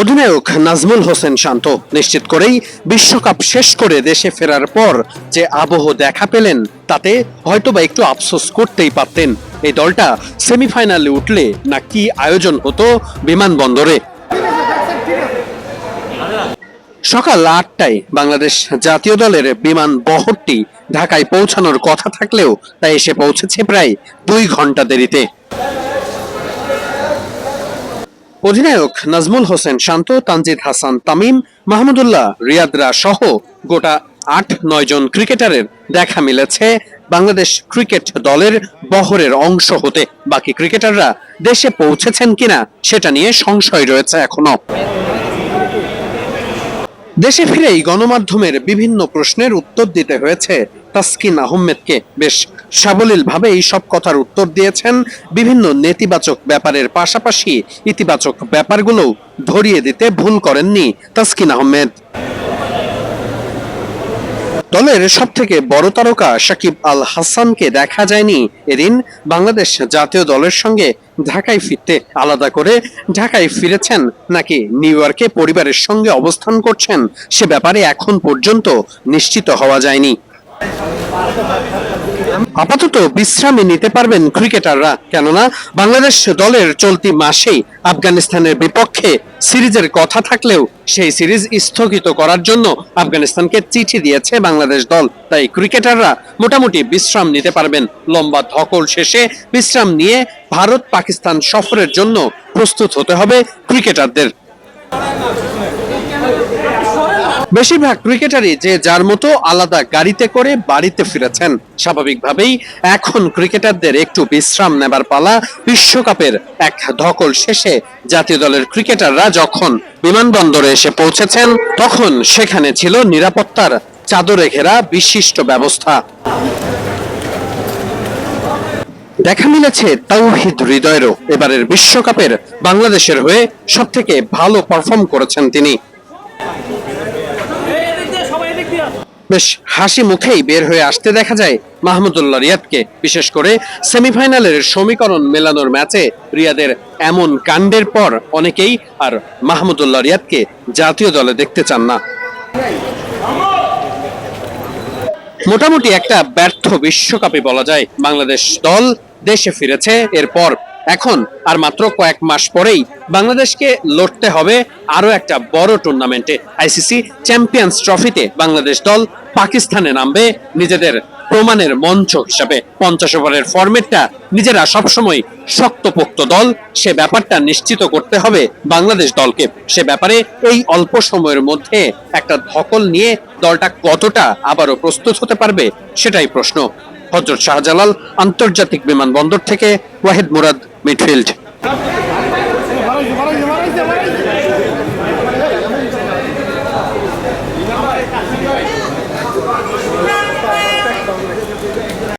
অধিনায়ক নাজমুল হোসেন শান্ত নিশ্চিত করেই বিশ্বকাপ শেষ করে দেশে ফেরার পর যে আবহ দেখা পেলেন, তাতে হয়তোবা একটু আফসোস করতেই পারতেন। এই দলটা সেমিফাইনালে উঠলে না কি আয়োজন হতো বিমানবন্দরে। সকাল আটটায় বাংলাদেশ জাতীয় দলের বিমান বহরটি ঢাকায় পৌঁছানোর কথা থাকলেও তা এসে পৌঁছেছে প্রায় দুই ঘণ্টা দেরিতে। অধিনায়ক নাজমুল হোসেন শান্ত, তানজিদ হাসান তামিম, মাহমুদুল্লাহ রিয়াদরা সহ গোটা আট নয় জন ক্রিকেটারের দেখা মিলেছে বাংলাদেশ ক্রিকেট দলের বহরের অংশ হতে। বাকি ক্রিকেটাররা দেশে পৌঁছেছেন কিনা সেটা নিয়ে সংশয় রয়েছে এখনও। দেশে ফিরেই গণমাধ্যমের বিভিন্ন প্রশ্নের উত্তর দিতে হয়েছে তাসকিন আহমেদকে। বেশ সাবলীল ভাবে এই সব কথার উত্তর দিয়েছেন বিভিন্ন নেতিবাচক ব্যাপারের পাশাপাশি ইতিবাচক ব্যাপারগুলো ধরিয়ে দিতে ভুল করেননি তাসকিন আহমেদ। দলের সব থেকে বড় তারকা সাকিব আল হাসানকে দেখা যায়নি এদিন বাংলাদেশ জাতীয় দলের সঙ্গে ঢাকায় ফিরতে আলাদা করে ঢাকায় ফিরেছেন নাকি নিউ ইয়র্কে পরিবারের সঙ্গে অবস্থান করছেন সে ব্যাপারে এখন পর্যন্ত নিশ্চিত হওয়া যায়নি। আপাতত বিশ্রামে নিতে পারবেন ক্রিকেটাররা, কেননা বাংলাদেশ দলের চলতি মাসেই আফগানিস্তানের বিপক্ষে সিরিজের কথা থাকলেও সেই সিরিজ স্থগিত করার জন্য আফগানিস্তানকে চিঠি দিয়েছে বাংলাদেশ দল। তাই ক্রিকেটাররা মোটামুটি বিশ্রাম নিতে পারবেন। লম্বা ধকল শেষে বিশ্রাম নিয়ে ভারত পাকিস্তান সফরের জন্য প্রস্তুত হতে হবে ক্রিকেটারদের। বেশিরভাগ ক্রিকেটারই যে যার মতো আলাদা গাড়িতে করে বাড়িতে ফিরেছেন। স্বাভাবিকভাবেই এখন ক্রিকেটারদের একটু বিশ্রাম নেবার পালা বিশ্বকাপের এক ধকল শেষে জাতীয় দলের ক্রিকেটাররা যখন বিমানবন্দরে এসে পৌঁছেছেন, তখন সেখানে ছিল নিরাপত্তার চাদরে ঘেরা বিশিষ্ট ব্যবস্থা। দেখা মিলেছে তাওহিদ হৃদয়েরও। এবারের বিশ্বকাপের বাংলাদেশের হয়ে সব থেকে ভালো পারফর্ম করেছেন তিনি। বেশ হাসি মুখেই বের হয়ে আসতে দেখা যায় মাহমুদুল্লাহ রিয়াদকে। বিশেষ করে সেমিফাইনালের সমীকরণ মেলানোর ম্যাচে রিয়াদের এমন কাণ্ডের পর অনেকেই আর মাহমুদুল্লাহ রিয়াদকে জাতীয় দলে দেখতে চান না। মোটামুটি একটা ব্যর্থ বিশ্বকাপে বলা যায়। বাংলাদেশ দল দেশে ফিরেছে, এরপর এখন আর মাত্র কয়েক মাস পরেই বাংলাদেশকে লড়তে হবে আরও একটা বড় টুর্নামেন্টে আইসিসি চ্যাম্পিয়ন্স ট্রফিতে বাংলাদেশ দল পাকিস্তানে নামবে নিজেদের প্রমাণের মঞ্চ হিসাবে। পঞ্চাশ ওভারের ফরম্যাটটা নিজেরা সবসময় শক্তপোক্ত দল, সে ব্যাপারটা নিশ্চিত করতে হবে বাংলাদেশ দলকে। সে ব্যাপারে এই অল্প সময়ের মধ্যে একটা ধকল নিয়ে দলটা কতটা আবারও প্রস্তুত হতে পারবে সেটাই প্রশ্ন। হজরত শাহজালাল আন্তর্জাতিক বিমানবন্দর থেকে ওয়াহিদ মুরাদ মিডফিল্ড